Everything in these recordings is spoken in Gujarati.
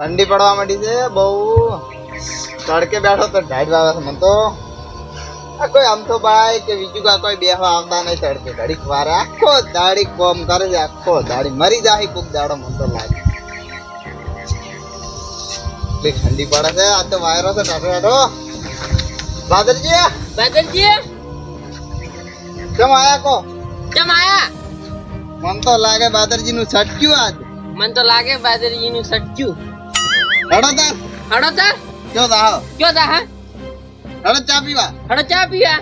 ઠંડી પડવા માંડી છે બહુ તડકે બેઠો તો ઢાઈડ વાવે છે મને તો. આ કોઈ આમ તો ભાઈ કે બીજું કા કોઈ બેહવા આવતા નહીં તડકે ઘડીક વાર આખો દાડી કોમ કરે છે આખો દાડી મરી જાય કોક દાડો મને તો લાગે. એટલી ઠંડી પડે છે આ તો વાયરો છે ટાટો ટાટો બાદરજી બાદલજી કેમ આયા કો? કેમ આયા? મન તો લાગે બાદરજી નું છટક્યું આજ. મને તો લાગે બાદરજી નું સચ્ચું હડો તાર હડો તા જો દાહો કયો તા હા હડો ચા પીવા હડો ચા પીવા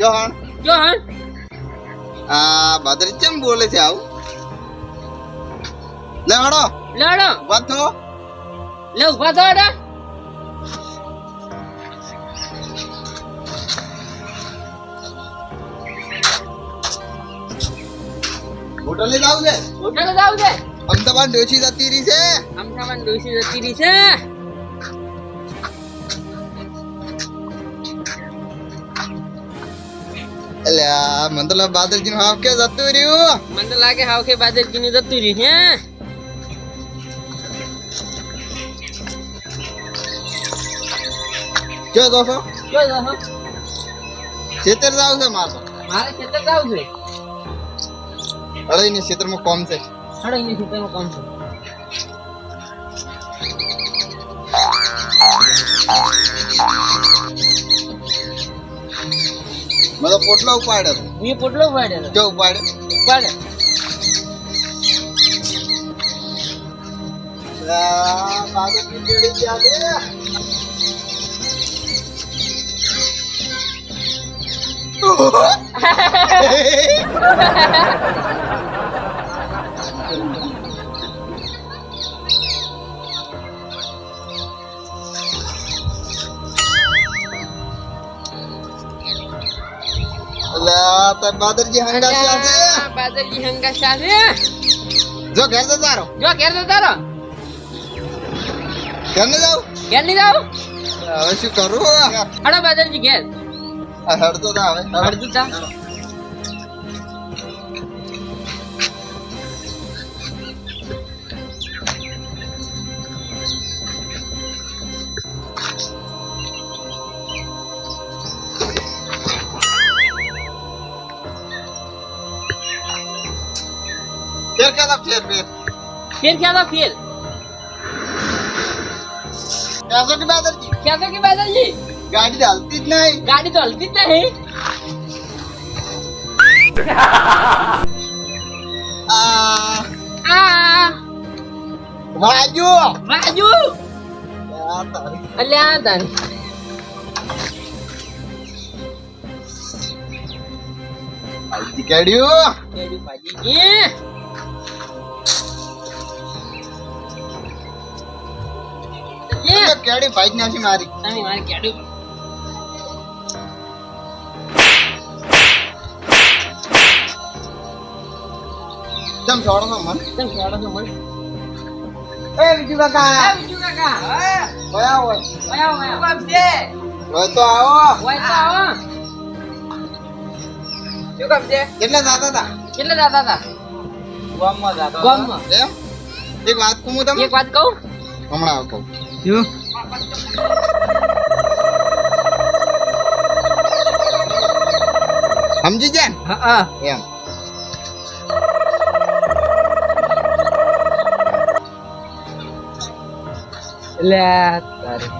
જો હણ કયો હા આ બાદરજી કેમ બોલે છે આવું લે હડો લડો વાતો લે ઊભા થો હડો હોટલે જાવ છે હોટલ જાવ છે અમદાવાદ ડોશી જતી રહી છે? અમદાવાદ ડોસી જતી રહી છે. એટલે આ મતલબ બાદરજી નું કે જતું રહ્યું? મને લાગે હાવ કે નું જતું રહ્યું હે? જો દોસ્તો. જા ખેતર જાવ છે મારે મારે ખેતર જાવ છે? અરે ની ખેતરમાં કોમ છે. હડો એની ખેતરમાં કોણ છે? મેં તો પોટલો ઉપાડે. એ પોટલો ઉપાડે જો ઉપાડે. ઉપાડે. ગયા બાદરજી હંગા સાથે જો ઘેર તો તારો. જો ઘેર તો તારો. ઘર ને જાવ ઘેર નહીં જાવ હવે શું કરું? હડો બાદરજી ઘેર. હડતો તા હવે. તા ફેર કે તા ફેર ફેર ફેર ક્યાં था ફેર कैसे की बादरजी क्या था कि बादलजी गाड़ी डालती જ નહીં गाड़ी तो हल्की तो है આ आ વાજુ बाजू આ તારી અલ્યા તારી આઈતી કાઢ્યું કેડી ભાજી એ એ તો કેડી ભાઈ નાખી મારી? તમે મારે કેડી જમ છોડો તો મન? તમે ખેડો છો મને? એ બીજું કાકા. બીજું કાકા. કયા હોય. ઓયા ઓયા બાપ છે? હોય તો આવો. ઓય તો આવો. શું કામ છે? કેટલે જાતા હતા કેટલે દાદા હતા ગામમાં જાતા ગામમાં? એમ? એક વાત કહું હું તમને? એક વાત કહું? હમણાં કહું શું સમજી જાય ને? હા હા. એમ. લે તારી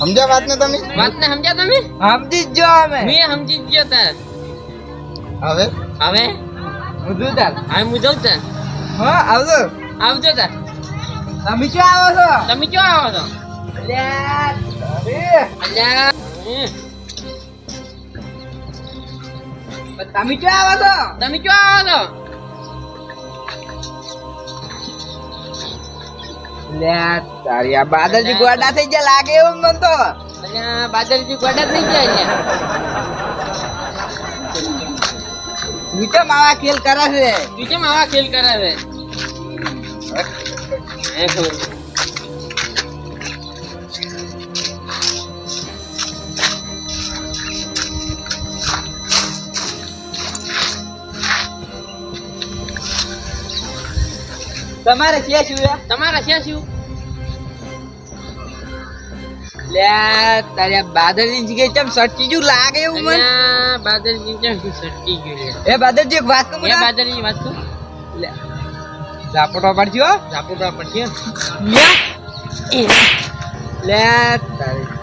સમજ્યા વાત ને તમે? વાત ને સમજ્યા તમે? સમજી જ જો અમે. મેં સમજી જ ગયો તાર. હવે? હવે? બધું તાર. હા હું જઉં તાર. હા આવજો. આવજો તાર. તમે ક્યાં આવો છો? તમે ક્યાં આવો છો. તમે ક્યાં આવો છો? તમે ક્યાં આવો છો? તારી આ બાદલજી ગોડા થઈ ગયા લાગે એવું મન તો. બાદલજી ગોડા થઈ ગયા મીઠા માવા આવા ખેલ કરે છે? માવા આવા ખેલ કરાવે ખબર તમારે છે શું તમારે છે? શું લે તારે બાદલની જગ્યાએ ચમ સટકી જેવું લાગે એવું મન. બાદરજી શું સટકી ગયું એ બાદલજી એક વાત કહું એ મને? વાત લે. ઝાપટો પડજો ઝાપુટા પડશે? લે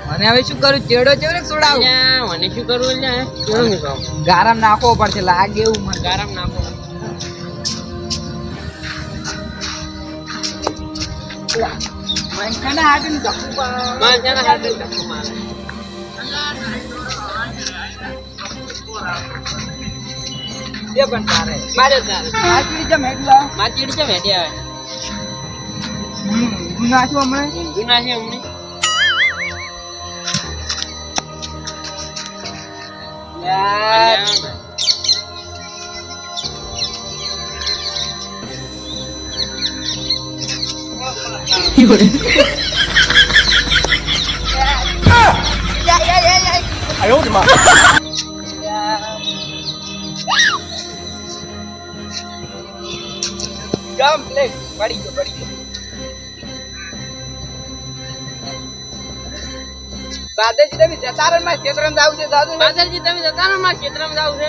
મને હવે શું કરું? ચેડો ચેડો છોડાવું મને શું કરવું લે ચેડો નહીં કહું. ગારામ નાખવો પડશે લાગે એવું મને. ગારમ નાખો. મને હાથે ધક્કું પાડ. હાથે ધક્કો મારે. એ પણ તારે મારે તારે આટલી જમ હેડલા માચીડી છે વેડી આવે હમ હું નાખું હમણાં ઊંધું ના છે અમને લે કમ્પ્લીટ પડી ગયો પડી ગયો દાદાજી તમે જતારણમાં ક્ષેત્રમાં જાવ છે દાદુ બાદરજી તમે જતા રહો મારા ક્ષેત્રમાં જાવ છે?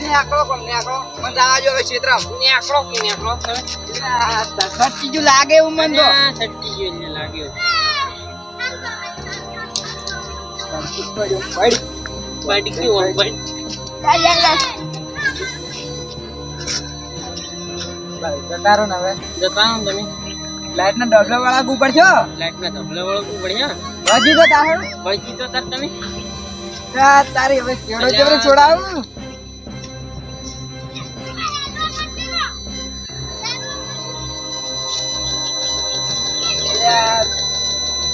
ને આકડો કોમ ને આકડો મન જવા જો ક્ષેત્ર ને આકડો કે ને આકડો સચ્ચી જો લાગે એવું મન તો. અલ્યા, જો ને લાગે લાગ્યું. પડી પડી ગયું આમ ને હવે. જતા રહો તમે. લાઈટ ના ડબલા વાળા ઉપર છો લાઈટના ધબલા ઉપર પડ્યા વજી તો તારે. વજી તો તાર તમે. તા તારી હવે કેડો કેડો છોડાવું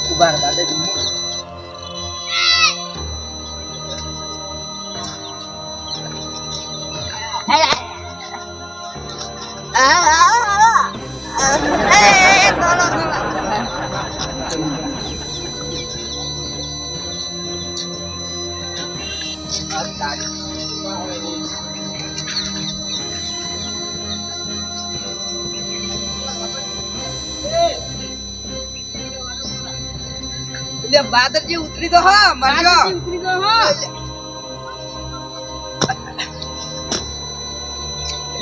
ઊભા રહો દાદાજી એટલે બાદરજી ઉતરી તો હા બાદરજી ઉતરી ગયો હો.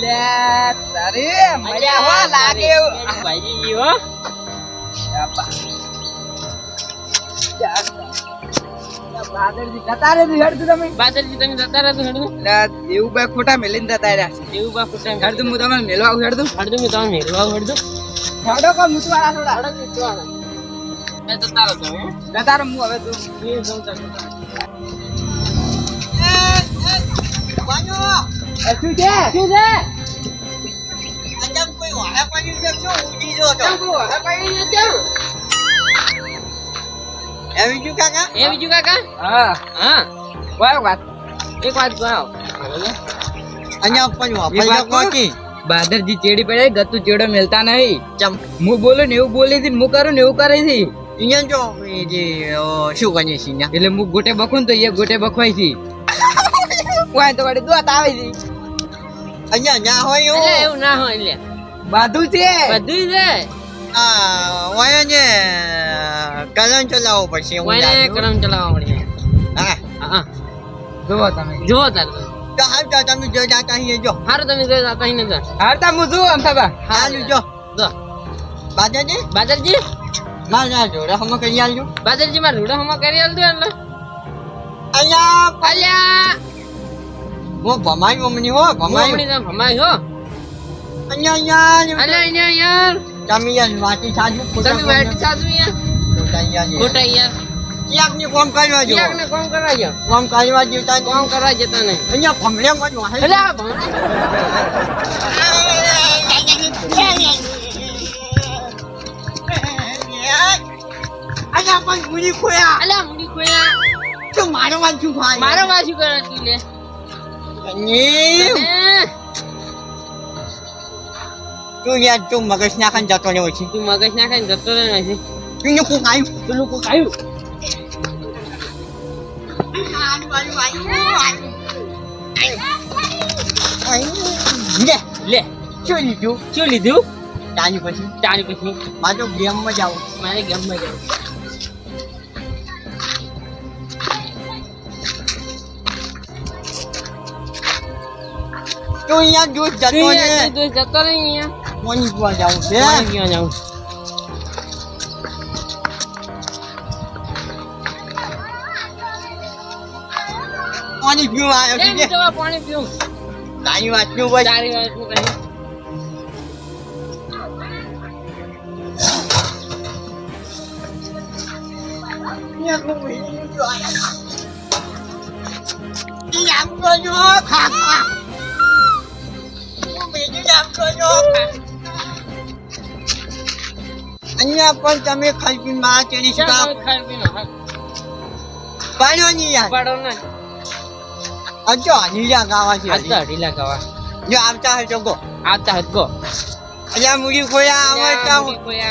એટલે તારે મજા હો લાગે. ભાઈજી હો. બાદરજી જતા રહેજો હેડતું તમે. બાદરજી તમે જતા રહો તો હેડું. એટલે દેવુભાઈ ખોટા મેલીને જતા રહ્યા છે. હેડતું હું તમને મેલવા આવું હેડતું હડતું મેં તમે મેળવા હેડો કો મૂતવાળા થોડા. મેં જતા રહો તમે જતા રહો હું હવે તું શું છે શું છે કોઈ વાળા પાણી છે શું ઉડી જો કેમ બોલો? હવે પડી એ બીજું કાકા એ બીજું કાકા હા હા કોઈ વાત એક વાત કહો અહીંયા પણ વાપરી બાદરજી ચેડી પડે ગતું ચેડો મેલતા નહીં ચમ હું બોલું ને એવું બોલી હતી ને હું કરું ને એવું કરે છે અહીંયા જો જે શું કરીએ છીએ એટલે હું ગોટે બખું ને તો એ ગોટે બખવાય છે વાય તો વળી દોત આવી જઈ અહીંયા ના હોય એવું એવું ના હોય લે. બાધું છે. બધું છે. આ વાય ને કલમ ચલાવવો પડશે લાગ્યું. કરમ ચલાવવા પડશે. હા. હા જુઓ તમે. જુઓ તાર. તો હાલ તો તમે જો જાતા અહીં જો. હારું તમે જો જાતા અહીં નજર હારતા હું જોઉં આમ થવા. હાલ જો. જો. બાદાજી બાદરજી ના ના જોડે હમ કરી આલજો. બાદરજી માર રૂડો હમ કરી આલતું એટલે. અહીંયા અલ્યા! હું ભમાઈ મમ્મી હો ભમાઈ. મમ્મી ભમાઈ હો. અહીંયા અહીંયા અલ્યા અહીંયા યાર તમે યાર વાટી સાજુ ખોટા તમે વાટી સાજુ યાર ખોટા ખોટા યાર ક્યાંકની કોમ કરવા જો ક્યાંક ને કોમ કરવા જો કોમ કરવા જેતા કોમ કરવા જતા નહીં. અહીંયા ભમરે માં વાહે. અલ્યા પણ મુની ખોયા. અલ્યા મુની ખોયા. તો મારો વાંચું ભાઈ. મારો વાસુ કરે તું લે. ની તને તું યાર તું મગજ નાખન જતો રહ્યો છે તું મગજ નાખે ને જતો રહે નથી તું ને કોક આવ્યું પેલું કોક આવ્યું લે લે શું લીધું શું લીધું ચાની પછી ચાલી પછી મારે તો ગેમમાં જાવ મારે ગમમાં જવું તો અહીંયા જો જતો ને તું જતો રહે અહીંયા કોની પર જાવ છે ક્યાં જાઉં કોની પીવા આવ્યો છે તો પાણી પીવું તારી વાતનું ભાઈ ચારી વાર શું કહી ખા બીજું આમ કરજો અહીંયા પણ તમે ખાઈ માં ચડી શકા. પાડ્યો નહીં યાર. પાડો ને અજો નીલા ગાવા છે. અજો તો ગાવા. જો આવતા તો ગો. આવતા હતો અહીંયા મુડી ખોયા આવે તો કોઈ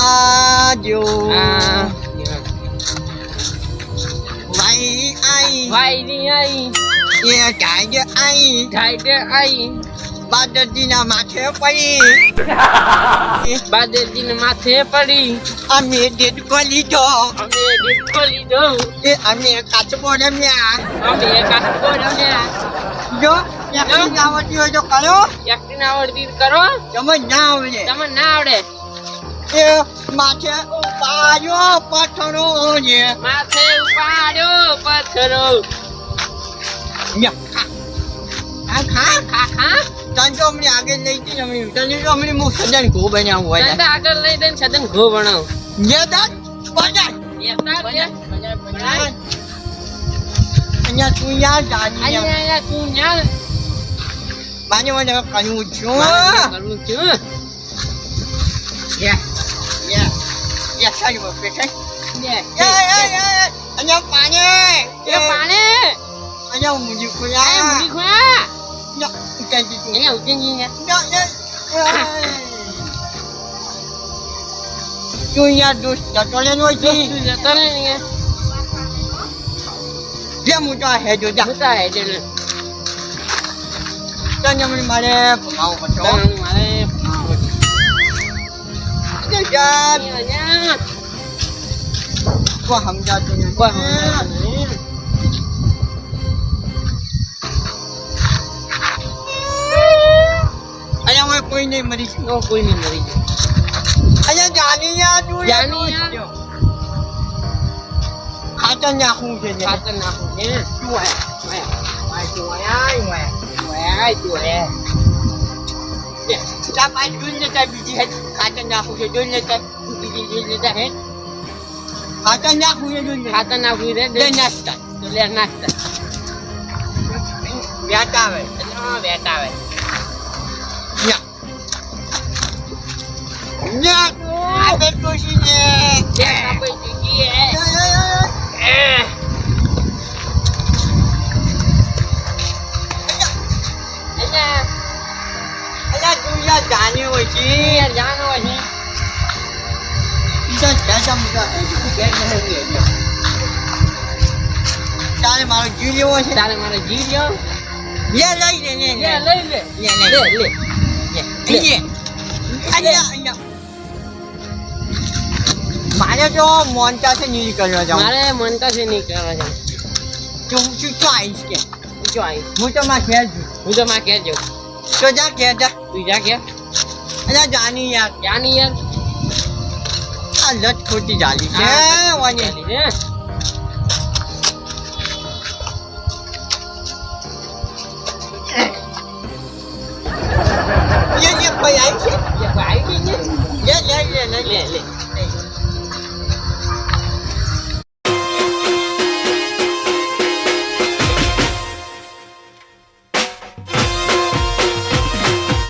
આ જો. આ ભાઈ આઈ. આઈ. એ ગાય આઈ ગાઈડર આઈ બાદરજીના માથે પડી. બાદરજીને માથે પડી. અમે દેડકો લીધો અમે ડીપકો લીધો એ અમે કાચબો રમ્યા. અમે કાચકો રમ્યા. જો એકલી આવડતી હોય તો કરો. એકટીને આવડતી કરો. તમે ના આવડે. તમને ના આવડે. એ માથે ઉપાડ્યો પથ્થરો છે. માથે ઉપાડ્યો પથ્થરો. આગળ લઈ જઈને અમે તને તો અમને હું સદન ઘો બનાવું હોય આગળ લઈ દઈને સદન ઘો બનાવું. દાદ બજાર અહીંયા તું યાર જાની અહીંયા. અહીંયા તું ન્યા. માને મને કહ્યું છું કરવું છું યા યા યા સારી વાત છે લે, એ એ એ અહીંયા પાણી. એ પાણી. અહીંયા મુજી આ ખોયા મુડી ખોયા ના ઉતારી દીધું અહીંયા ઉતરી ગયા ના ના તું યાર દોસ્ત જતો લેનો છે તું જતો રહે ને જે હું તો હે જો જા જોતા હે એટલે તને મને મારે ભમાવો પડતો તને મારે યાર અહીંયા કોઈ સમજાતું નથી નહીં. મરી તો કોઈ નહીં મરી જાય અહીંયા જાની યાર તું યાર જાની યાર. ખાતર નાખવું છે. ખાતર નાખું છે શું આય. આય તું આય, આય, તું પાંચ બીજી હે ખાતર નાખવું છે જોઈને લેતા બીજી ચીજ લેતા હે ખાતર નાખવું છે ખાતર નાખવું રે નાસ્તા તો લે આવે હા આવે ન્યા. આ બેઠો છે ને. બે કાપી દીધી હે યા, યા, યા, યા. એ. અહીંયા અલા, તું યાર જાની હોય છે. યાર જાનો અહીં બીજા જાજા મુદ્દા હે. ઘેર નહીં હોય એટલે. તારે મારો જીવ લેવો છે તારે મારે જી લ્યો લે લઈ લે લે લે લે લઈ લે લે, લે. લે લે લે. મારે તો મોનતા છે કરવા જાઉં. મારે મનતા છે નહીં કરવા છે તું શું શું આવીશ કે. હું તો માં ઘેર છું. હું તો માં ઘેર જાઉં. તો જા ઘેર જા. તું જા જાની યાર. યાર. આ લટ ખોટી જાલી છે. વાની છે. યે યે કોઈ આવી છે?